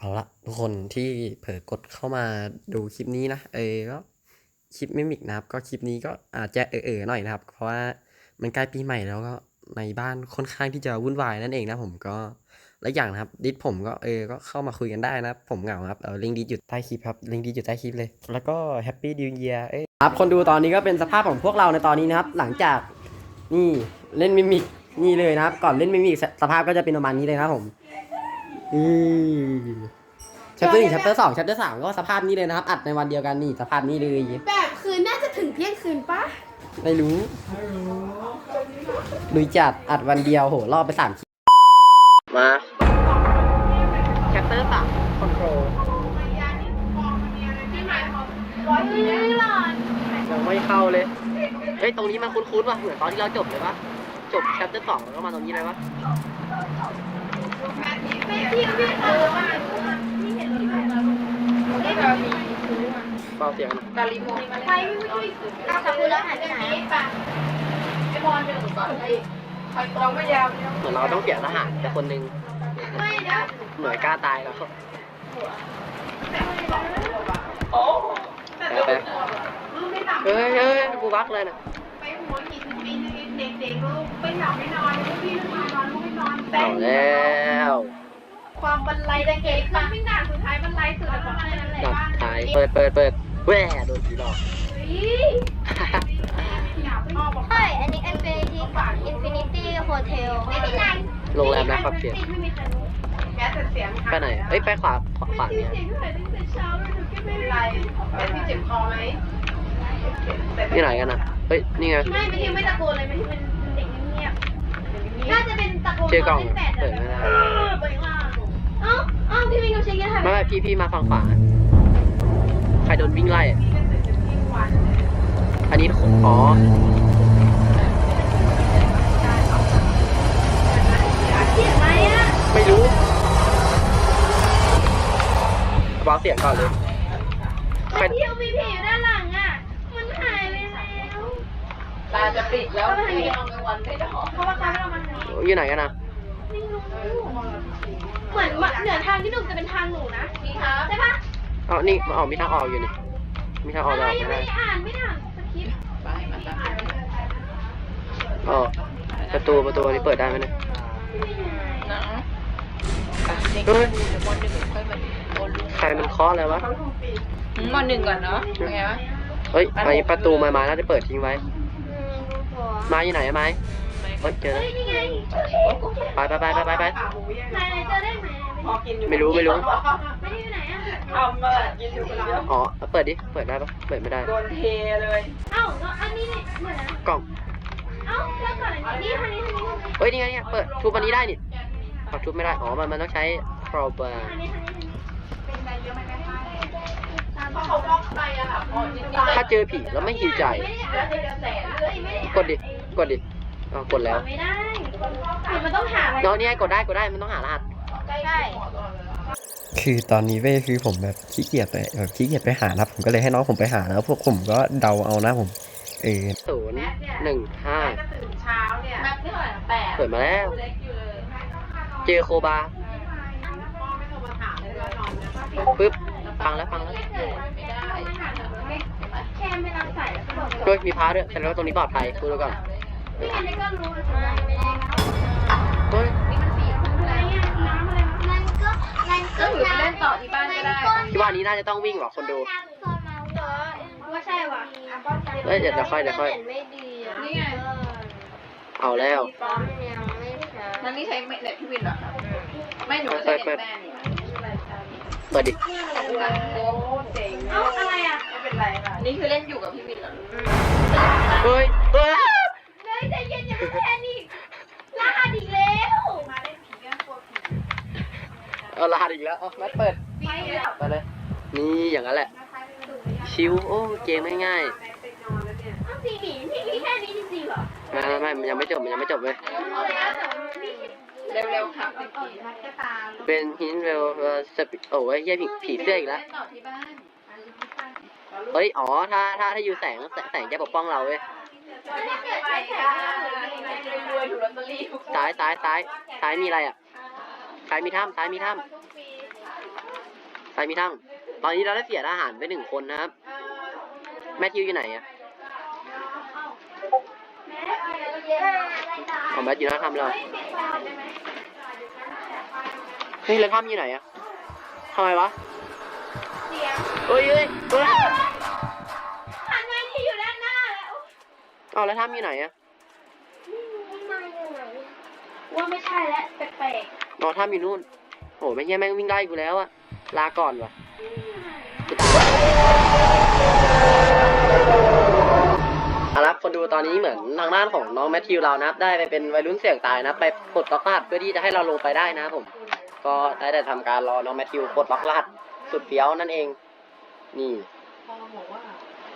เอาละทุกคนที่เผลอกดเข้ามาดูคลิปนี้นะ เออก็คลิปไมิมิกนะครับ ก็คลิปนี้ก็อาจจะเออๆหน่อยนะครับ เพราะว่ามันใกล้ปีใหม่แล้วก็ในบ้านค่อนข้างที่จะวุ่นวายนั่นเองนะผมก็และอย่างนะครับ ดิสผมก็เออก็เข้ามาคุยกันได้นะ ผมเหงาครับเอาลิงก์ดิสอยู่ใต้คลิปครับลิงก์ดิสอยู่ใต้คลิปเลย แล้วก็แฮปปี้ดิวเยียเอ้ครับคนดูตอนนี้ก็เป็นสภาพของพวกเราในตอนนี้นะครับ หลังจากนี่เล่นมิมิกนี่เลยนะครับ ก่อนเล่นมิมิกสภาพก็จะเป็นประมาณนี้เลยนะครับผม อือชัปเตอร์หนึ่งชัปเตอร์สองชัปเตอร์สามก็สภาพนี้เลยนะครับ อัดในวันเดียวกันนี่สภาพนี้เลยแบบคืนน่าจะถึงเที่ยงคืนปะไม่รู้ลุยจัดอัดวันเดียวโหรอบไปสามคลิปมาชัปเตอร์สามคอนโทรลยังไม่เข้าเลย เฮ้ย ตรงนี้มันคุ้นๆว่ะ เหมือนตอนที่เราจบเลยปะจบชัปเตอร์สองแล้วก็มาตรงนี้เลยปะ เบาเสียงหน่อยไปไม่ไม่เอาสักคนแล้วหายไปไหนไอ้บอลเดินก่อนไอ้คอยกราไม่ยาวเหมือนเราต้องเสียนทหารแต่คนหนึ่งไม่นะหน่วยกล้าตายแล้วโอ้ไปไปเฮ้ยเฮ้ยกูบักเลยนะไปหัวหิน ลูกไม่หลับไม่นอนลูกพี่ลูกนอนลูกไม่นอนแต่เอาแล้วความบันไลแต่เก๋คือไม่ด่าสุดท้ายบันไลสุดแล้วประมาณนั้นแหละดับท้ายเปิดเปิดเปิดแหวโดนผีหลอกใช่อันนี้ Infinity Infinity Hotel ไม่เป็นไรโรงแรมนะครับเสียงไม่มีใครรู้แม้แต่เสียงไปไหนเอ้ยไปขวาขวาขวาเสียเนี่ยงเท่าไหร่ตั้งแต่เช้าเลยหนูก็ไม่เป็นเป็นไรไรเป็นที่เจ็บคอไหมที่ไหนกันนะเฮ้ยนี่ไง ไม่ไม่ที่ไม่ตะโกนเลยไม่ที่มันเด็กเงียบ น่าจะเป็นตะโกนเจอกล่องตนล่นแปดเปิดไม่ได้เออเปิดว่าเอ้าเอ้าพี่วินกับเชคยังไงไม่ไม่พี่พี่มาฝั่งขวา ใครโดนวิ่งไล่อะอันนี้อ๋อ เสียงไหมอะไม่รู้เบาเสียงก่อนเลย ใครไอ้ที่มีผีอยู่ด้านหลังอะ มันหายไปแล้วตาจะปิดแล้วไม่ได้เอาเงินวันไม่ได้หรอเพราะว่าเขาไม่เอามาทางนี้ อยู่ไหนกันนะไม่รู้เหมือนเหนือทางที่หนูจะเป็นทางหนูนะใช่ปะอ๋อนี่อ๋อมีทางออกอยู่นี่ มีทางออกอะไรแล้วยังไม่ไม่ได้ได้อ่านไม่ได้อ่านสคริปต์ไปมาตาอ๋อประตูประตูอันนี้เปิดได้ไหมเนี่ยหนังเด็กวันหนึ่งค่อยมาโอนลุงใครมันเคาะอะไรวะวันหนึ่งก่อนเนาะเป็นไงวะ เฮ้ยไอประตูไม้ไม้น่าจะเปิดทิ้งไว้อืมดูหัวไม้อยู่ไหนอะไม้ เฮ้ยเจอไปไปไปไปไปไปไหนเจอได้ไหมพอกินอยู่ไม่รู้ไม่รู้ไม่ได้อยู่ไหนอะทำมากินอยู่คนเดียวอ๋อเปิดดิเปิดได้ปะเปิดไม่ได้โดนเทเลยเอ้าแล้วอันนี้เนี่ยเหมือนนะกล่องเอ้าแล้วก่อนอันนี้ทางนี้ทางนี้เฮ้ยนี่ไงเนี่ยเปิดทุบอันนี้ได้นี่เอาทุบไม่ได้อ๋อมันมันต้องใช้ crowbar ทางนี้ทางนี้ทางนี้เพราะเบอริงถ้าเจอผีแล้วไม่หิวใจ กดดิกดดิ อ๋อกดแล้วไม่ได้คือมันต้องหาอะไรเนาะนี่ไงกดได้กดได้มันต้องหารหัส ใช่คือตอนนี้เว้ยคือผมแบบขี้เกียจไปแบบขี้เกียจไปหานะผมก็เลยให้น้องผมไปหาแล้วพวกผมก็เดาเอานะผมเออศูนย์หนึ่งห้าก็ตื่นเช้าเนี่ยแมปที่เท่าไหร่แปดเปิดมาแล้ว เล็กอยู่เลยเจอโคบาพ่อไม่โทรมาถามเลยนอนนะปึ๊บฟังแล้วฟังแล้วไม่ได้แค่ไม่รับสายแล้วก็บอกด้วยมีพาด้วยแต่แล้วตรงนี้ปลอดภัยพูดไว้ก่อนนี่ไงนี่ก็รู้ เลยไม่ได้เฮ้ยอะไรอะน้ำอะไรนะมันก็มันก็ก็ถือไปเล่นต่อที่บ้านก็ได้พี่ว่านี้น่าจะต้องวิ่งหรอคนดู ว่าใช่ว่ะเอ้ยเดี๋ยวเดี๋ยวค่อยเดี๋ยวค่อยไม่ดีอะนี่ไงเอาแล้วป้อมยังไม่ใช่นั่นนี่ใช้เน็ตพี่วินเหรอครับไม่หนูใช้เน็ตแม่นี่เปิดดิโอ้เจ๋งเอ้าอะไรอะไม่เป็นไรค่ะนี่คือเล่นอยู่กับพี่วินเหรอเฮ้ยเฮ้ยเฮ้ย ใจเย็นอย่าเพิ่งแพนิครหัสอีกแล้วมาเล่นผีกันกลัวผีเอารหัสอีกแล้วเอาแมทเปิดไปแล้วไปเลย นี่อย่างนั้นแหละ ชิวโอ้เกมง่ายอ้าวพี่หมีพี่มีแค่นี้จริงๆเหรอๆไม่ไม่ไม่มันยังไม่จบมันยังไม่จบเลยเร็วๆค่ะพี่ผีเป็นฮินเวลสปิโอ้ยเฮียผีผีเสื้ออีกแล้วต่อที่บ้านเฮ้ย อ๋อ ถ้า ถ้า ถ้าอยู่แสงแสงแสงจะปกป้องเราเว้ย รวยถูกลอตเตอรี่ทุกซ้ายซ้ายซ้ายซ้ายมีอะไรอะซ้ายมีถ้ำซ้ายมีถ้ไปมีทั้งตอนนี้เราได้เสียทหารไปหนึ่งคนนะครับ แมทธิวอยู่ไหนอะของแมทอยู่หน้าถ้ำแล้วเฮ้ยแล้วถ้ำอยู่ไหนอะทำไมวะเสียงเฮ้ยเฮ้ย เอาแล้วถ้ำอยู่ไหนอะว่าไม่ใช่แล้วแปลกอ๋อถ้ำอยู่นู่น โอ้ไม่ใช่แม่งวิ่งไล่กูแล้วอะลาก่อนวะกูตายเอาละคนดูตอนนี้เหมือนทางด้านของน้องแมทธิวเรานะครับได้ไปเป็นวัยรุ่นเสี่ยงตายนะไปกดล็อกรหัสเพื่อที่จะให้เราลงไปได้นะครับผม ก็ได้แต่ทำการรอน้องแมทธิวกดล็อกรหัสสุดเฟี้ยวนั่นเอง นี่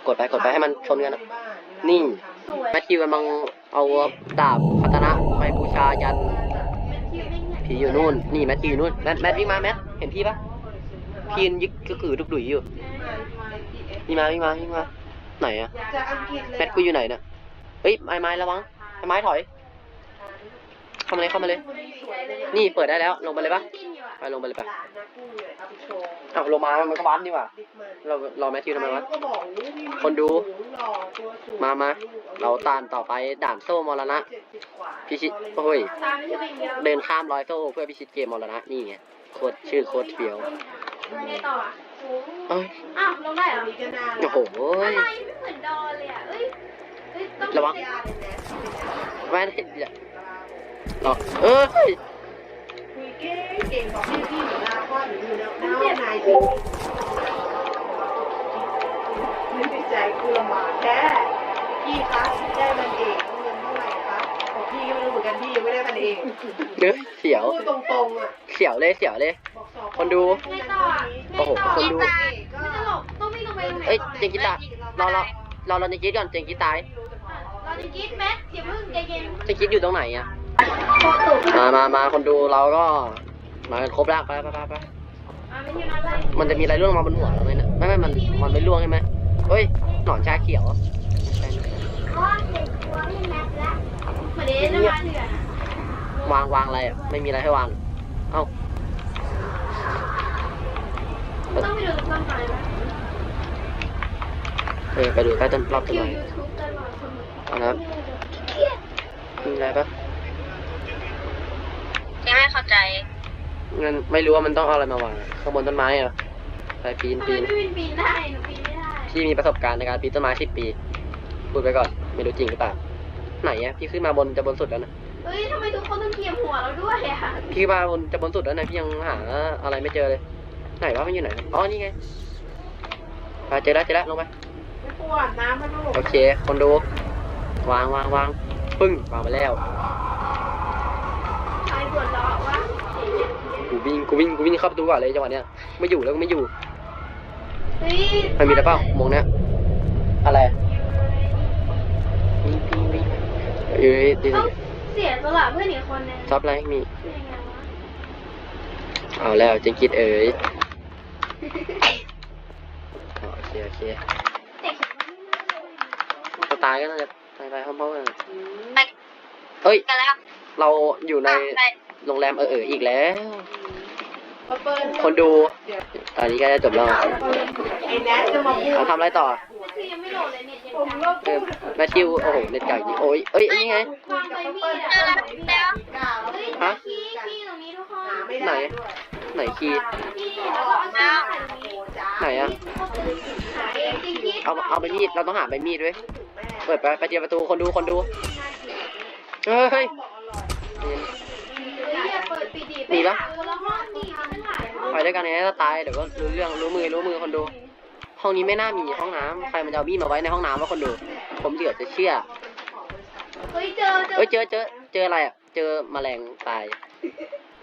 กดไปกดไปให้มันชนกันนะนี่ๆ สวยแมทธิวกำลังเอาดาบพัตนะไปบูชายันผีอยู่นู่น นี่แมทธิวอยู่นู่น แมทแมทวิ่งมาแมทเห็นพี่ปะพี่ยืนยึกกระกือดุกดุยอยู่วิ่งมาวิ่งมาวิ่งมาไหนอะจะอังกฤษเลยแมทกูอยู่ไหนเนี่ยเฮ้ยไม้ไม้ระวังไม้ไม้ถอย เข้ามาเลยเข้ามาเลย นี่เปิดได้แล้วลงไปเลยปะจิ้มอยู่อะ ไปลงไปเลยปะหลานนะกูเลยเอาไปโชว์อ้าวลงมามันก็วัดนี่หว่าบิ๊กมันเรารอแมทธิวทำไมวะแล้วก็บอกอู้พี่คนดูหล่อตัวสูงมามาเราตานต่อไปด่านโซ่มรณะ เจ็ดสิบกว่าพิชิตโอ้ย ตามไม่ใช่เป็นเดียวเดินข้ามร้อยโซ่เพื่อพิชิตเกมมรณะนี่ไงโคตรชื่อโคตรเฟี้ยวไงต่ออะเอ้ยอ้าวลงได้เหรอัอนนี้ก็น่าโอ้โห อะไรไม่เหมือนดอเลยอะเอ้ยเอ้ยต้องระวังเสียแม่เห็นอย่าหรอเออคุย เก่งเก่งบอกพี่พี่หนูนาว่าหนูอยู่แล้วน้านายจริงนึกในใจกูลำบากแค่พี่คะได้มันเองเงินเท่าไหร่คะบอกพี่ก็ไม่รู้เหมือนกันพี่ยังไม่ได้มันเองเนื้อเสียวพูดตรงๆอะเสียวเลยเสียวเลย บอกสอบคนดูไงต่อโอ้โหคนดู ไม่ตลกต้องวิ่งลงไปตรงไหนเอ้ยเจงกิตาเราเราเราเราจะคิดก่อนเจงกิตตายเราจะกรีดแมทอย่าเพิ่งใจเย็นเจงกิตอยู่ตรงไหนอะมามามาคนดูเราก็ มาครบแล้วไปไปไปไปมันจะมีอะไรร่วงมาบนหัวเราไหมเนี่ยไม่ไม่มันมันไม่ร่วงใช่ไหมเฮ้ยหนอนชาเขียวใช่ไหมเพราะว่าเด็กตัวไม่มทละเหมือนเดนนะคะเถื่อนอะวางวางอะไรอะไม่มีอะไรให้วางเอ้าต้องไปดูต้นไม้เออไปดูใต้ต้นรอบต้นคิวไม้ยูทูบตลอดคนนี้เอานะครับมีอะไรปะ ยังไม่เข้าใจ งั้นไม่รู้ว่ามันต้องเอาอะไรมาวางข้างบนต้นไม้เหรอไปปีนทำไมปีนไม่บินปีนได้หนูปีนไม่ได้พี่มีประสบการณ์ในการปีนต้นไม้สิบปีพูดไปก่อน ไม่รู้จริงหรือเปล่า ไหนอะพี่ขึ้นมาบนจะบนสุดแล้วนะ เฮ้ยทำไมทุกคนต้องเทียมหัวเราด้วยอะพี่ขึ้นมาบนจะบนสุดแล้วนะพี่ยังหาอะไรไม่เจอเลย ไหนวะมันอยู่ไหน อ๋อ นี่ไงไปเจอแล้วเจอแล้วลงไป ไม่ปวดน้ำมันต้องหลบโอเค คนดู วางวางวางปึ้งวางไปแล้ว ใครปวดล้อวะกู วิ่งกูวิ่งกูวิ่งเข้าประตูก่อนเลยจังหวะเนี้ยไม่อยู่แล้วก็ไม่อยู่เฮ้ยมันมีอะไรเปล่าโมงเนี้ยอะไรวิ่งวิ่งวิ่งเอ้ยดีต้องเสียสละเพื่อนอีกคนนึงซับอะไรมีเป็นยังไงวะเอาแล้วเจงกิดเอ๋ยอ๋อโอเคโอเคเด็กเห็นว่าไม่น่าเลยจะตายก็น่าจะตายไปพร้อมๆกันเฮ้ย กันแล้วเราอยู่ใน ไป โรงแรมเออเอออีกแล้วเปิดคนดูเดี๋ยวตอนนี้ก็จะจบแล้วไอ้แนทจะมาพูดเราทำอะไรต่อคือยังไม่โหลดเลยเนี่ยยังผมไงเลิกเออแมทธิวโอ้โหเน็ตเก่าจริงโอ้ยเอ้ยนี่ไงวางไปมีดเจออะแล้วเฮ้ยฮะพี่พี่ตรงนี้ทุกคนหาไม่ไหนได้ด้วยไหนคีย์พี่แล้วก็เอาชิ้นใส่ตรงนี้ไหนอะหาเองจริงๆเอาเอาไปมีดเราต้องหาใบมีดด้วยแม่เปิดไปไปเดียวประตูคนดูคนดูเฮ้ย ดปิดดิหนีปะไปหาคนละห้องดิมันหายห้องไปด้วยกันเนี่ยถ้าตายเดี๋ยวก็รู้เรื่องรู้มือรู้มือคนดู ห้องนี้ไม่น่ามีห้องน้ำใครมันจะเอาบี้มาไว้ในห้องน้ำวะคนดู ผมเหลือจะเชื่อเฮ้ยเจอเจอเอ้ยเจอเจอเจออะไรอะ เจอแมลงตาย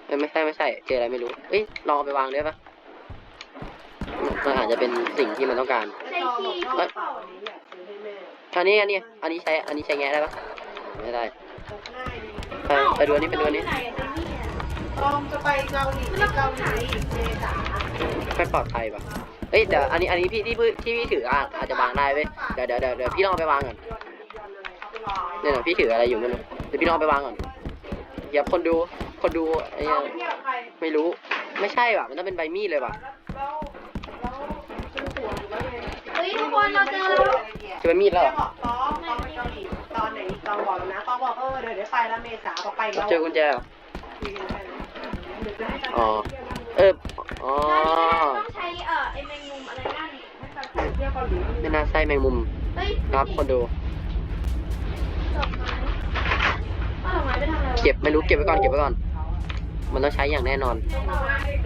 เอ้ยไม่ใช่ไม่ใช่ เจออะไรไม่รู้เอ้ยลองเอาไปวางได้ปะมันอาจจะเป็นสิ่งที่มันต้องการใช้คีย์เอ้ยเปล่าอันนี้อันนี้อันนี้ใช้อันนี้ใช้แงะได้ปะไม่ได้ ไปไปดูอันนี้ไปดูอัน ลองจะไปเกาหลีเกาหลีเมษาไม่ปลอดภัยปะเอ้ยเดี๋ยวอันนี้อันนี้พี่ที่พี่ที่พี่ถืออะอาจจะวางได้เว้ยเดี๋ยวเดี๋ยวเดี๋ยวเดี๋ยวพี่ลองเอาไปวางก่อนเนี่ยนะพี่ถืออะไรอยู่นั่นน่ะเดี๋ยวพี่ลองเอาไปวางก่อนเดี๋ยวคนดูคนดูไอ้เอาเนี่ยไปเที่ยวใครไม่รู้ไม่ใช่ว่ะมันต้องเป็นใบมีดเลยว่ะแล้วคนเราเจอแล้วจะเป็นมีดแล้วเหรอบอกต้องต้องไปเกาหลีตอนไหนต้องบอกแล้วนะต้องบอกเออเดี๋ยวเดี๋ยวไปแล้วเมษาบอกไปแล้วเจอกุญแจเหรอ อ๋อ เอออ๋อต้องใช้เอ่อไอแมงมุมอะไรนั่นเที่ยวเกาหลีไม่น่าใช่แมงมุมเฮ้ยครับคนดู ดอกไม้เอาดอกไม้ไปทำอะไรวะเก็บไม่รู้เก็บไว้ก่อนเก็บไว้ก่อน มันต้องใช้อย่างแน่นอน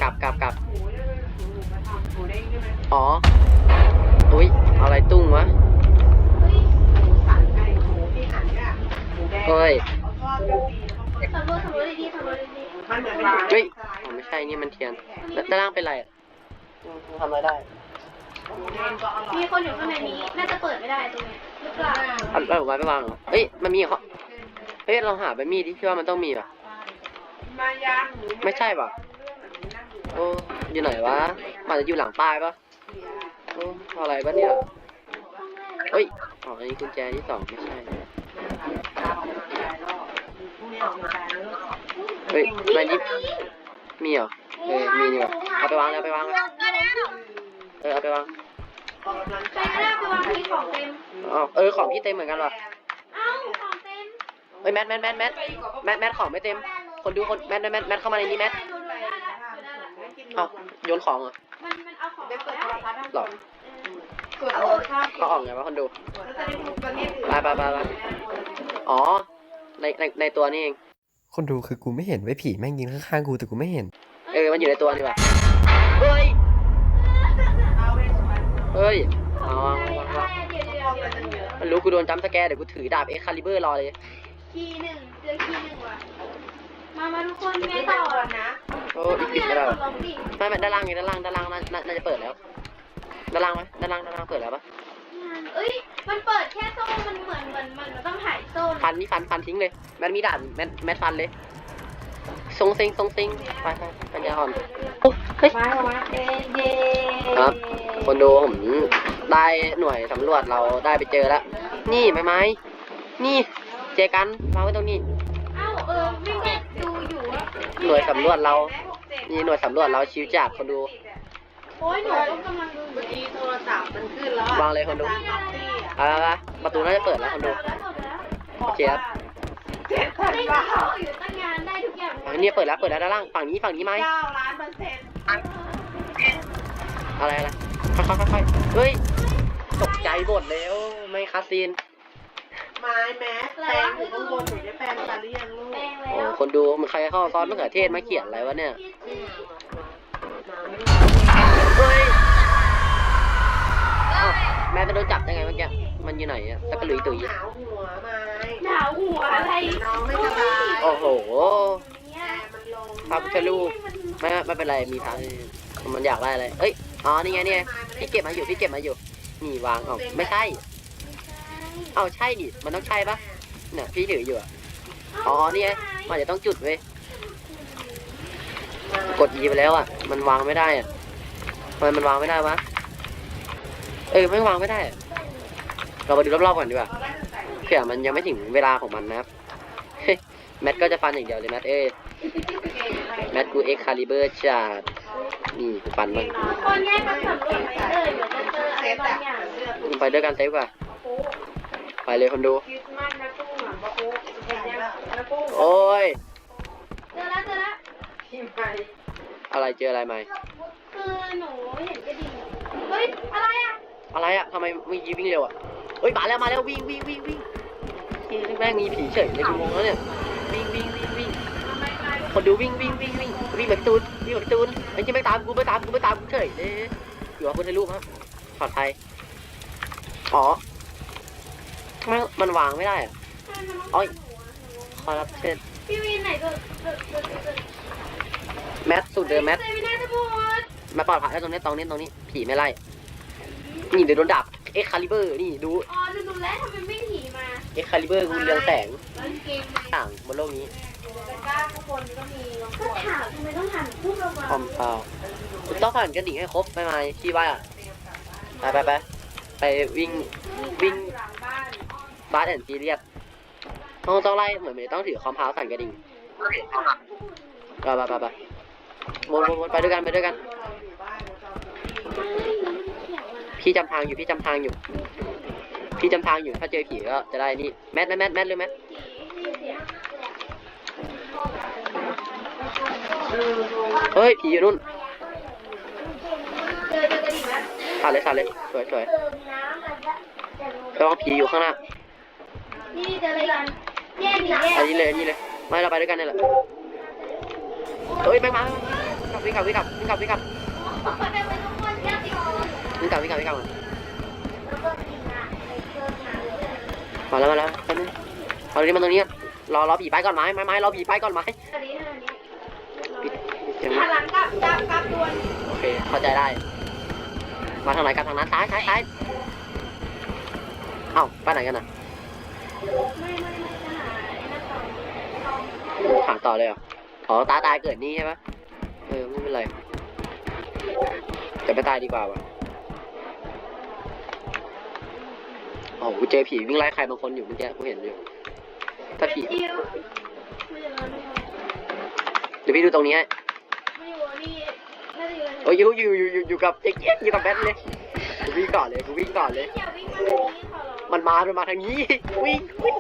กลับกลับกลับหมูเนี่ยหมูมาทำหมูเด้งใช่ไหมอ๋อ อุ้ยเอาอะไรตุ้งวะเฮ้ยหมูสันไก่หมูที่หั่นเนี่ยหมูแดงเฮ้ยเขาทอดเป็นปีแล้วก็สำรวจสำรวจดีๆสำรวจดีมัน เหมือนเป็นหมูเฮ้ยอ๋อไม่ใช่นี่มันเทียนแล้วด้านล่างเป็นไรอะทำอะไรได้หมูแดงก็อร่ๆอยมีคนอยู่ข้างในนี้ น่าจะเปิดไม่ได้ตรงเนี้ยหรือเปล่าเอาเอาไว้ไปวางเหรอเฮ้ย มันมีเหรอเฮ้ยเราหาใบมีดที่พี่ว่ามันต้องมีป่ะมาย่างหมูไม่ใช่ป่ะโอ้อยู่ไหนวะมันจะอยู่หลังป้ายปะโอ้อะไรปะเนี่ยเฮ้ยอ๋ออันนี้กุญแจที่สองไม่ใช่เฮ้ยใบนี้มีเหรอเออมีนี่ว่ะเอาไปวางเลยเอาไปวางเลยเออเอาไปวางใครก็ได้ไปวางที่ของเต็มอ๋อเออของพี่เต็มเหมือนกันว่ะเอ้าของเต็มเฮ้ยแมทแมทแมทแมทแมทแมทของไม่เต็ม คนดูคนแมทแมทแมทแมทเข้ามาในนี้แมทดูดูได้ละดูได้ละเอ้าโยนของเหรอมันมันเอาของได้ออกเปิดได้โทรทัศน์หรอกดโอภาพเขาออกไงวะคนดูแล้วจะได้ดูประเทศอื่นไปไปไปไปอ๋อในในในตัวนี่เอง คนดูคือกูไม่เห็นไว้ยผีแม่งยืนข้างๆกูแต่กูไม่เห็น เออ มันอยู่ในตัวนี่ว่ะเฮ้ยเอาเวสมันเฮ้ยอ๋ออะไรอะไรเดี๋ยวเดี๋ยวเดี๋ยวจะเยอะมันรู้กูโดนจัมป์สแกร์เดี๋ยวกูถือดาบเอ็กคาลิเบอร์รอเลย คีย์หนึ่งเจอคีย์หนึ่งว่ะ มา มาทุกคนไงไม่ต่ต่อออะนะโอ้ต้อีองกมีปิดอะไรไม่ได้กดลงดิไม่ไม่ด้านล่างไงด้านล่างด้านล่างน่าน่าน่าจะเปิดแล้ว ด้านล่างไหมด้านล่างด้านล่างเปิดแล้วปะ เอ้ย มันเปิดแค่โซ่ มันเหมือนเหมือนมันต้องถ่ายโซ่ฟันนี่ฟันฟันทิ้งเลย แมทมีดาบแมทแมทฟันเลยทรงซิงทรงซิงไปไปปัญญาอ่อนโอ้เฮ้ย มามาเอเย่ครับ คนดูผมได้หน่วยสำรวจเราได้ไปเจอแล้ว นี่ไม้ไม้ นี่เจอกันวางไว้ตรงนี้ เอ้าเออวิ่งไปดูอยู่ว่าหน่วยสำรวจเรานี่หน่วยสำรวจเราชิวจากคนดู โอ้ยหนูก็กำลังดูอยู่เมื่อกี้โทรศัพท์มันขึ้นแล้ววางเลยคนดู เอาละประตูน่าจะเปิดแล้วคนดูแล้วหมดแล้วโอเคครับเจ็ดพันได้บาเข้าทอยู่ตั้งงานได้ทุกอย่างอันนี้เปิดแล้วเปิดแล้วด้านล่าง ฝั่งนี้ฝั่งนี้ไหมเก้าล้านเปอร์เซ็นต์อะไรอะไรค่อยๆค่อยๆเฮ้ย ตกใจหมดแล้วไม่คาซีนไม้แมสแปลงอยู่ข้างบนหนูได้แปลงตาหรือยังลูกแปลงโอ้แล้วคนดูมันใครเข้าซอสมะเขือเทศมาเขียนอะไรวะเนี่ย เฮ้ยอ้าวแม่ไปโดนจับได้ไงเมื่อกี้ มันอยู่ไหนอะตะกะหลุยตุยหนาวหัวไม้หนาวหัวอะไรน้องไม่สบายโอ้โห เนี่ยมันลงพระพุทธรูปไม่ไม่เป็นไร มีทางมันอยากได้อะไร เอ้ย อ๋อ นี่ไงนี่ไงพี่เก็บมาอยู่พี่เก็บมาอยู่ นี่วางเอาไม่ใช่ เอาใช่ดิ มันต้องใช่ปะเนี่ยพี่ถืออยู่อะอ๋อ นี่ไง มันอาจจะต้องจุดเว้ย กด E ไปแล้วอะ มันวางไม่ได้อะ ทำไมมันวางไม่ได้วะ เออไม่วางไม่ได้ เรามาดูรอบๆก่อนดีกว่าเผื่อมันยังไม่ถึงเวลาของมันนะครับ แมทก็จะฟันอย่างเดียวเลยแมทเอ้ยแมทกูเอ็กคาลิเบอร์จัดนี่กูฟันมันทุกคนแยกกันสำรวจไปเลยเดี๋ยวจะเจออะไรบางอย่างไปด้วยกันเซฟกว่าไปเลยคนดู โอ้ย เจอแล้วเจอแล้วอะไรเจออะไรไหม คือหนูเห็นกระดิ่งเฮ้ยอะไรอะอะไรอะทำไมเมื่อกี้วิ่งเร็วอะเฮ้ยมาแล้วมาแล้ววิ่งวิ่งวิ่งวิ่งนี่แม่งมีผีเฉยในกูงงแล้วเนี่ยวิ่งวิ่งวิ่งวิ่งคนดูวิ่งวิ่งวิ่งวิ่งวิ่งแบบตูนวิ่งแบบตูนไอ้ที่ไม่ตามกูไม่ตามกูไม่ตามกูเฉยเลยอยู่กับพุทธรูปครับปลอดภัยอ๋อทำไมมันวางไม่ได้อะโอ้ยคอรับเช่นพี่วินไหนตัวตัวตัวตัวแมทสูตรเดิมแมทเซมินาจะพูด มาปลอดภัยแล้วตรงนี้ตรงนี้ตรงนี้ผีไม่ไล่นี่เดี๋ยวโดนดับเอ็กคาลิเบอร์นี่ดูอ๋อดูดูแล้วทำไมไม่ถีมาเอ็กคาลิเบอร์กูเรืองแสงแล้วเกมต่างบนโลกนี้กล้าข้างบนก็มีลองก็ถามทำไมต้องหันพูดระวัคอมเปล่าคุณต้องผ่านกระดิ่งให้ครบไปไหมที่ว่าไปไปไปไปวิ่งวิ่งหลังบ้านบาสแอนด์ซีเรียสต้องต้องไล่เหมือนมันต้องถือคอมเพลสั่นกระดิ่งไปไปไปไปวนวนวนไปด้วยกันไปด้วยกัน พี่จำทางอยู่พี่จำทางอยู่ พี่จำทางอยู่ถ้าเจอผีก็จะได้นี่แมทแมทแมทแมทเลยแมทเฮ้ยผีอยู่นู่นเจอเจอะดิ่งแล้วถ่ายเลยถ่ายเลยสวยสวยระวังผีอยู่ข้างหน้าอันนี้เลยอันนี้เลยม่เราไปด้วยกันนี่แหละเฮ้ยแม่งมาวิ่งกลับวิ่งกลับวิ่งกลับวิ่งกลับ วิ่งกลับวิ่งกลับวิ่งกลับมาแล้วมาแล้วแป๊บนึงเอาดิมาตรงนี้รอรอผีไปก่อนไหมไม้ไม้รอผีไปก่อนไหมอันนี้อันนี้ปิดเสียงหันหลังกลับกลับกลับดวนโอเคเข้าใจได้ มาทางไหนกันทางนั้นซ้ายซ้ายซ้ายเอ้าไปไหนกันน่ะถามต่อเลยเหรออ๋อตาตายเกิดนี่ใช่ไหมเออไม่เป็นไรจะไม่ตายดีกว่าวะ อ้โหเจอผีวิ่งไล่ใครบางคนอยู่เมื่อกี้กูเห็นอยู่ถ้าผีจิวไม่อย่างนั้นเดี๋ยวพี่ดูตรงนี้ให้ไม่อยู่นี่น่าจะอยู่โอ้ยอยู่อยู่อยู่อยู่อยู่กับเจ๊กเจ๊กอยู่กับแบทเลยกูวิ่งก่อนเลยกูวิ่งก่อนเลยอย่าวิ่งมาทางนี้ขอร้องมันมามันมาทางนี้วิ่งวิ่ง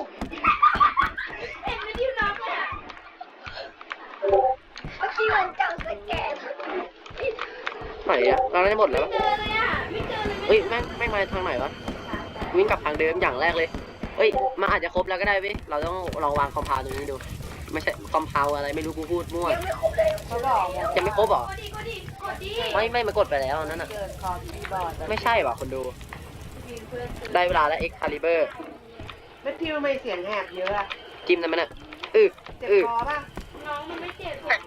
เห็นไม่ดิวน็อกเลยอะที่มันจังสแกนไหนอะเราได้หมดแล้วไม่ปะเจอเลยอะไม่เจอเลยเอ้ยแม่งแม่งมาทางไหนวะ วิ่งกลับทางเดิมอย่างแรกเลยเอ้ยมันอาจจะครบแล้วก็ได้เว้ยเราต้องลองวางคอมเพลตรงนี้ดู ไม่ใช่คอมเพลอะไรไม่รู้กูพูดมั่วเขาบอกไงยังไม่ครบเหรอกดดิกดดิกดดิไม่ไม่มากดไปแล้วอันนั่นน่ะเกินคอที่บอร์ดไม่ใช่ว่ะคนดู ได้เวลาแล้ว X Caliber แมทธิวทำไมเสียงแหบเยอะอะจิ้มได้ไหมน่ะอือเจ็บอือคอป่ะน้องมันไม่เจ็บผม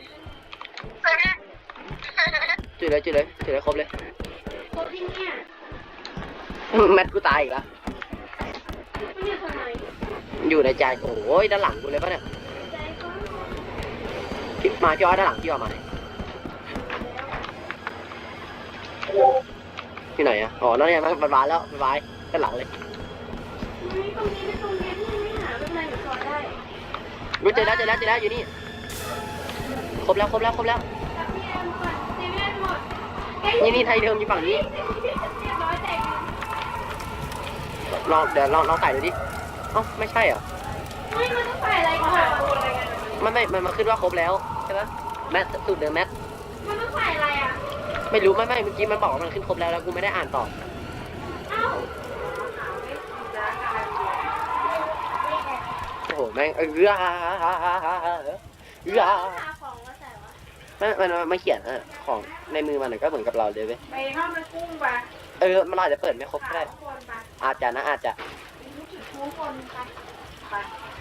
จุดเลยจุดเลยจุดเลยครบเลยกดที่เนี่ยแมทกูตายอีกแล้วมัน อยู่ทางไหนอยู่ในใจโอ้ยด้านหลังกูเลยปะเนี่ยใจก็พี่มาพี่อ้อยด้านหลังพี่อ้อยมาไหนที่ไหนอะอ๋อนั่นไงมันมันมาแล้วมันมาด้านหลังเลยไม่ตรงนี้ไม่ตรงนี้ไม่หาไม่เป็นไรหนูสอนได้รู้เจอแล้วเจอแล้วเจอแล้วอยู่นี่ครบแล้วครบแล้วครบแล้วจับพี่แอมก่อนเซเว่นหมดนี่นี่ไทยเดิมอยู่ฝั่งนี้ เรียบร้อยแตก ลองเดี๋ยวลองลองใส่ดูดิเอ้าไม่ใช่เหรอไม่มันต้องใส่อะไรก่อนมันไม่มันมาขึ้นว่าครบแล้วใช่ปะแมทสูตรเดิมแมทมันต้องใส่อะไรอะไม่รู้ไม่ไม่เมื่อกี้มันบอกว่ามันขึ้นครบแล้วแล้วกูไม่ได้อ่านต่อเอ้าโอ้โหแม่งเออเออเออหาของมาใส่วะไม่มันมันมาเขียนอะของในมือมันก็เหมือนกับเราเลยเว้ยไปห้องมันกุ้งปะ เออมันอาจจะเปิดไม่ครบก็ได้ทุกคนไปอาจจะนะอาจจะทุกคนไปไป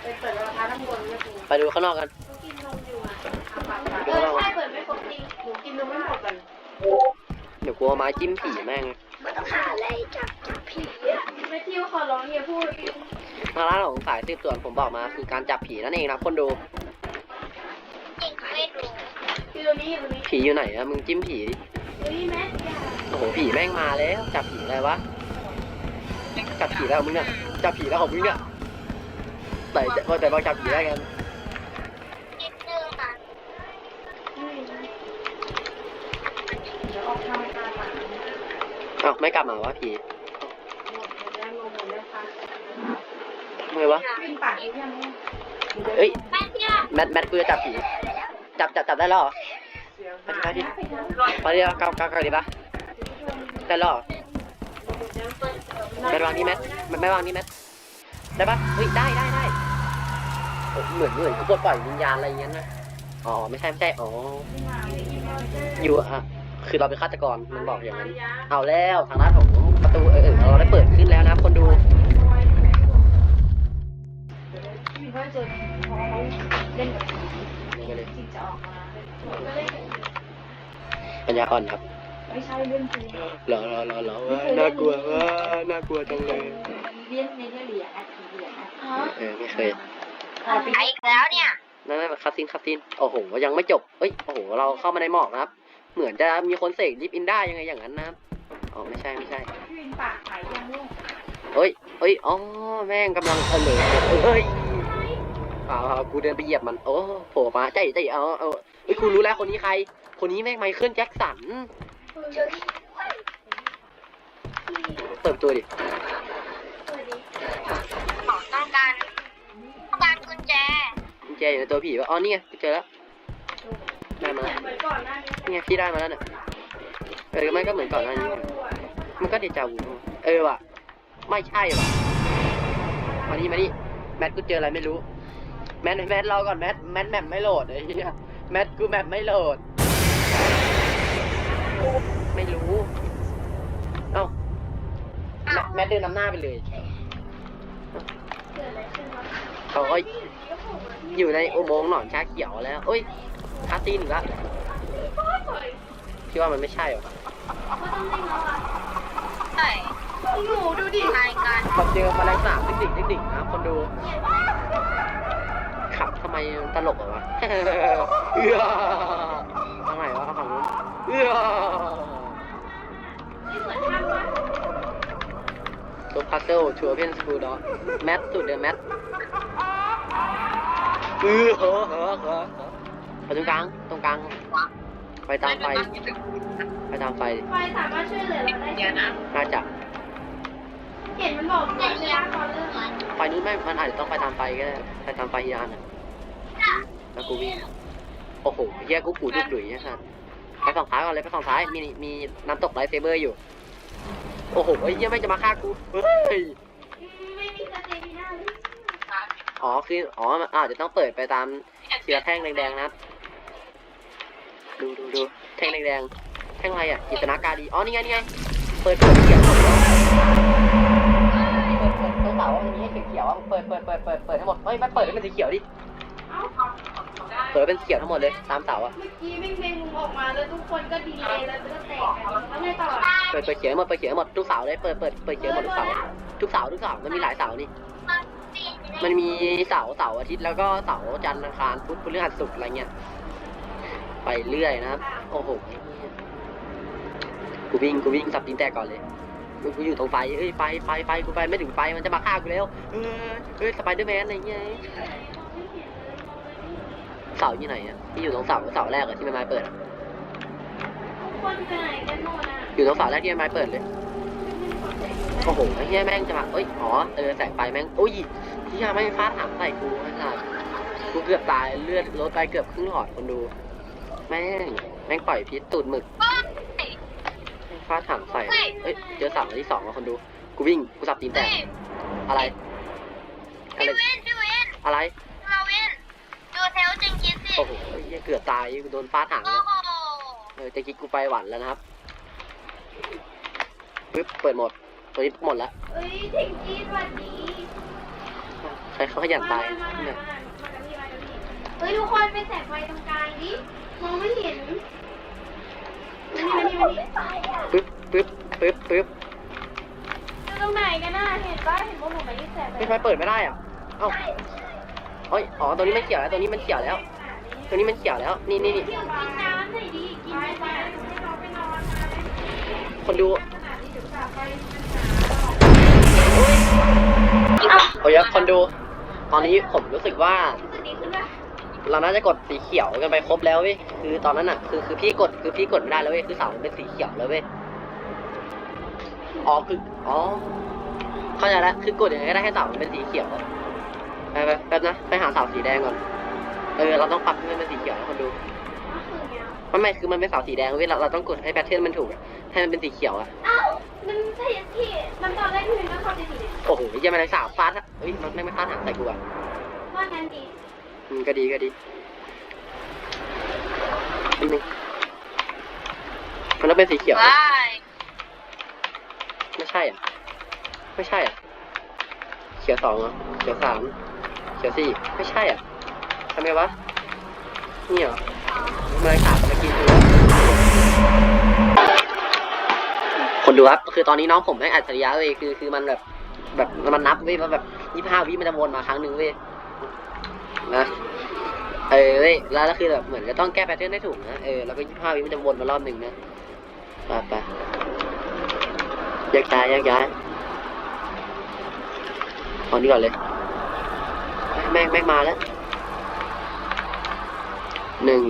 ไปเปิดราคาทั้งบนเนี่ยกูไปดูข้างนอกกันต้องกินนมอยู่อะเอาไปไปเออใช่เปิดไม่ครบจริงหนูกินนมไม่หมดกันเดี๋ยวกูเอาไม้จิ้มผีแม่ง มันต้องหาอะไรจับจับผีอะไม่ทิวขอร้องอย่าพูดทางร้านของสายสืบสวนผมบอกมา คือการจับผีนั่นเองนะคนดู จริงไม่รู้อยู่ตรงนี้อยู่ตรงนี้ผีอยู่ไหนอะมึงจิ้มผีดิเฮ้ยแม่อย่า โอ้โหผีแม่งมาแล้ว จับผีอะไรวะ จับผีแล้วมึงเนี่ยจับผีแล้วของมึงเนี่ยแต่ว่าแต่ว่าจับผีได้กันเอ้าไม่กลับมาวะผีทำไงวะเอ้ยแมทแมทแมทกูจะจับผี จับจับจับได้แล้วเหรอไปดิไปดิไปดิเก้าเก้าเก้าดิปะ ได้แล้วเหรอแมทวางนี่แมทแมทไม่วางนี่แมทได้ปะเฮ้ยได้ได้ได้เหมือนเหมือนเขาปลดปล่อยวิญญาณอะไรอย่างเงี้ยนะอ๋อไม่ใช่ไม่ใช่อ๋ออยู่อะคือเราเป็นฆาตกรมันบอกอย่างนั้นเอาแล้วทางด้านของประตูเออเออเราได้เปิดขึ้นแล้วนะคนดูพี่ก็เล่นกับผีนี่ก็เลยจิตจะออกมาปัญญาอ่อนครับ ไม่ใช่เรื่องจริงเหรอเหรอเหรอเหรอว่าน่ากลัวว่าน่ากลัวจังเลยเลี้ยนในเหรียญนะผีเหรียญนะฮะเออไม่เคยไปอีกแล้วเนี่ยนั่นนั่นคาซินคาซินโอ้โหยังไม่จบเอ้ยโอ้โหเราเข้ามาในหมอกนะครับ เหมือนจะมีคนเสกลิฟอินได้ยังไงอย่างนั้นนะครับอ๋อไม่ใช่ไม่ใช่พี่วินปากขายยังลูกเอ้ยเอ้ยอ๋อแม่งกำลังเออเลยเอ้ยเปล่าเปล่ากูเดินไปเหยียบมันโอ้โผล่มาใจใจเอาเอาเอ้ยกูรู้แล้วคนนี้ใคร คนนี้แม่งไมเคิลแจ็คสัน เจอที่พี่ปิดประตูดิต้องการต้องการกุญแจกุญแจอยู่ในตัวผีวะอ๋อนี่ไงกูเจอแล้วได้มาแล้วเหมือนก่อนหน้านี้นี่ไงพี่ได้มาแล้วเนี่ยเออมันก็เหมือนก่อนหน้านี้มันก็เดจาวูเออว่ะไม่ใช่ว่ะมานี่มานี่แมทกูเจออะไรไม่รู้แมทแมทรอก่อนแมทแมทแมปไม่โหลดไอ้เหี้ยแมทกูแมปไม่โหลด แมทแมทเดินนำหน้าไปเลยเกิดอะไรขึ้นวะเขาก็อยู่ในอุโมงค์หนอนชาเขียวแล้วเอ้ยคาซีนอีกแล้วพี่ว่ามันไม่ใช่หรอก็ต้องเล่นแล้วอะใช่หนูดูดิรายการมาเจอแมลงสาบดิ่งดิ่งดิ่งนะคนดู ขับทำไมมันตลกเหรอวะเอื้อทำไมวะฝั่งนู้นเอื้อ ไม่เหมือนทำวะ ตัวพัซเซิลชัวร์เพนสกูดอแมทสุดเลยแมทเอื้อเหอะเหอะเหอะไปตรงกลาง ตรงกลาง ไปตามไฟ ไปตามไฟ ไฟสามารถช่วยเหลือเราได้ใช่ไหมน่าจะ เห็นมันบอกเหมือนยาตอนเริ่มอะไฟนู้นไม่ มันอาจจะต้องไปตามไฟก็ได้ ไปตามไฟอีกอันน่ะแล้วกูวิ่งโอ้โหเฮียกูปูดุกดุยเนี่ยครับไปฝั่งซ้ายก่อนเลยไปฝั่งซ้าย มี มีน้ำตกไลท์เซเบอร์อยู่ โอ้โหเฮียไม่งจะมาฆ่ากูเฮ้ยอ๋อคืออ๋อมันอาจจะต้องเปิดไปตามทีละแท่งแดงๆนะครับ ดูดูดูแท่งแดงๆแท่งอะไรอะกิจนาการดีอ๋อนี่ไงนี่ไงเปิดเปิดเขียวหมดเลยเปิดเปิดตรงเสาอันนี้เขียวๆอะเปิดเปิดเปิดเปิดเปิดให้หมดเฮ้ยไม่เปิดให้มันสีเขียวดิ เอ้าเปิดเป็นเขียวทั้งหมดเลยตามเสาอะเมื่อกี้แม่งเพลงมุมออกมาแล้วทุกคนก็ดีเลยแล้วก็แตกกันแล้วไงต่อเปิดเปิดเขียวห้หมดเปิดเขียวห้หมดทุกเสาเลยเปิดเปิดเปิดเขียวหมดทุกเสาทุกเสาทุกเสามันมีหลายเสานี่มันมีเสาเสาอาทิตย์แล้วก็เสาจันทร์อังคารพุธพฤหัสศุกร์อะไรเงี้ยไปเรื่อยนะครับโอ้โหกูวิ่งกูวิ่งสับตีนแตกก่อนเลยกูกูอยู่ตรงไฟเอ้ยไฟไฟไฟกูไปไม่ถึงไฟมันจะมาฆ่ากูแล้วเออเอ้ยสไปเดอร์แมนอะไรเงี้ย เสาอยู่ไหนอะที่อยู่ตรงเสาเสาแรกอะที่ไม้เปิดอะทุกคนไปไหนกันโน่นอะอยู่ตรงเสาแรกที่ไม้เปิดเลยโอ้โหไอ้เหี้ยแม่งจะมาเอ้ยอ๋อเออแสงไฟแม่งโอ้ยเหี้ยแม่งฟาดถามใส่กูไอ้สัสกูเกือบตายเลือดลดไปเกือบครึ่งหลอดคนดูแม่งแม่งปล่อยพิษตูดหมึกแม่งฟาดถามใส่เอ้ยเจอเสาอันที่สองแล้วคนดู กูวิ่ง กูสับตีนแตกอะไร อะไรพี่วินพี่วินอะไรมาวิน ดูเทลจริงคิดสิโอ้โหไอ้เหี้ยเกือบตายกูโดนฟาดถางโอ้เนี่ยโหเออจะคิดกูไปหวันแล้วนะครับปึ๊บเปิดหมด ตัวนี้หมดแล้วเอ้ยเทคกี้สวัสดีใครเขาขยันตายมามามาเนี่ยมากับพี่มากับพี่เฮ้ยทุกคนไปแสงไฟตรงกลางดิมองไม่เห็นมานี่มานี่มานี่ปึ๊บปึ๊บปึ๊บปึ๊บอยู่ตรงไหนกันน่ะเห็นป่ะเห็นพวกหนูไหมที่แสงไฟไม่ทำไมเปิดไม่ได้อะเอ้า เอ้ยอ๋อตัวนี้มันเขียวแล้วตัวนี้มันเขียวแล้ว ตัวนี้มันเขียวแล้ว นี่นี่นี่คนดูเดี๋ยวกลับไปมันหาโอ้ยคนดู ตอนนี้ผมรู้สึกว่า เราน่าจะกดสีเขียวกันไปครบแล้วเว้ย คือตอนนั้นอะ คือคือพี่กดคือพี่กดไม่ได้แล้วเว้ย คือเสามันเป็นสีเขียวแล้วเว้ย อ๋อคือ อ๋อ เข้าใจแล้วคือกดอยังไงก็ได้ให้เสามันเป็นสีเขียว ไปไปแป๊บนะ ไปหาเสาสีแดงก่อน เออ เราต้องปรับให้มันเป็นสีเขียวนะคนดูก็คือเนี้ยไม่ไม่คือมันเป็นเสาสีแดงเว้ยเราเราต้องกดให้แพทเทิร์นมันถูกอะให้มันเป็นสีเขียวอะเอ้ามันใช่ที่มันตอนแรกที่มันก็เข้าใจผิดโอ้โหยังไม่ได้สาวฟาดอะเฮ้ยมันไม่ไม่ฟาดหางใส่กูอะว่างั้นดีอืมก็ดีก็ดีนิดนึงมันต้องเป็นสีเขียวว้ายไม่ใช่อะ ไม่ใช่อะ เขียวสองเหรอเขียวสาม เขียวสี่ไม่ใช่อะทำไมวะนี่เหรอมาขาดมากินดูคนดูครับคือตอนนี้น้องผมแม่งอัจฉริยะเว้ยคือคือมันแบบแบบมันนับเว้ยมันแบบยี่ห้าวิมันจะวนมาครั้งหนึ่งเว้ยนะเออเว้ยแล้วแล้วคือแบบเหมือนจะต้องแก้แพทเทิร์นได้ถูกนะเออแล้วก็ยี่ห้าวิมันจะวนมารอบหนึ่งนะไปไปแยกย้ายแยกย้ายเอานี่ก่อนเลย แม่งแม่งมาแล้วหนึ่ง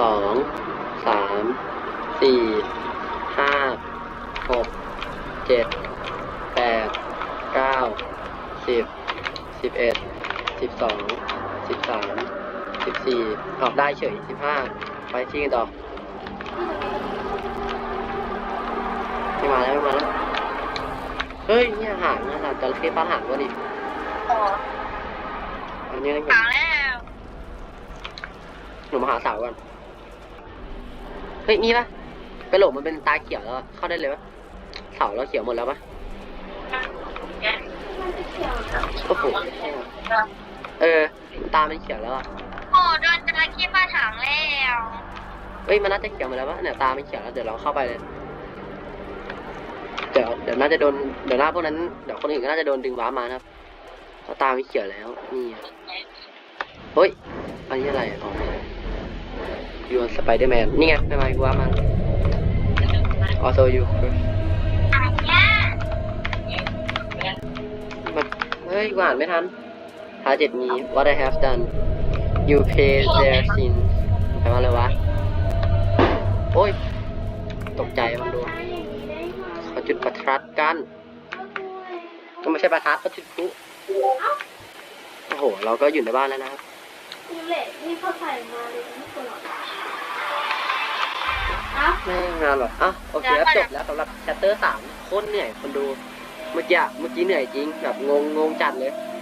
สองสามสี่ห้าหกเจ็ดแปดเก้าสิบสิบเอ็ดสิบสองสิบสามสิบสี่ออกได้เฉยสิบห้าไปที่กันต่อไม่มาแล้วไม่มาแล้ว เฮ้ยเนี่ยหางนะหางจระเข้ป้าหางวะดิ ต่ออันนี้นะหางแล้วหนูมาหาสาวก่อนเฮ้ยมีปะกระโหลกมันเป็นตาเขียวแล้วอะเข้าได้เลยปะเสาเราเขียวหมดแล้วปะมันจะเขียวนะโอ้โหเออ ตามันเขียวแล้วอะโอ้โดนจระเข้ฟาดหางแล้วเฮ้ยมันน่าจะเขียวหมาแล้วปะเนี่ยตามันเขียวแล้วเดี๋ยวเราเข้าไปเลยเดี๋ยวเดี๋ยวน่าจะโดนเดี๋ยวหน้าพวกนั้นเดี๋ยวคนอื่นก็น่าจะโดนดึงว้าร์ปมานะครับ เพราตามันเขียวแล้ว นี่อะเฮ้ย อันนี้อะไรอะอ๋อยูนสไปเดอร์แมน นี่ไงไม่มาว้าร์ปมาออโซยูมันเฮ้ยกูอ่านไม่ทันทาเจ็ดมี what I have done you pay their sins แปลว่าอะไรวะ โอ้ย ตกใจมันดูใช้อย่างนี้ได้ไหมเขาจุดประทัดกัน ก็ไม่ใช่ประทัดเขาจุดพลุ โอ้โห เราก็อยู่ในบ้านแล้วนะครับนี่แหละนี่เขาใส่มาเลยไม่ควรหรอกเอ้า ไม่งานหรอกอะโอเคครับจบแล้วสำหรับแชตเตอร์สามโคตรเหนื่อยคนดู เมื่อกี้อะเมื่อกี้เหนื่อยจริงแบบงงงงจัดเลย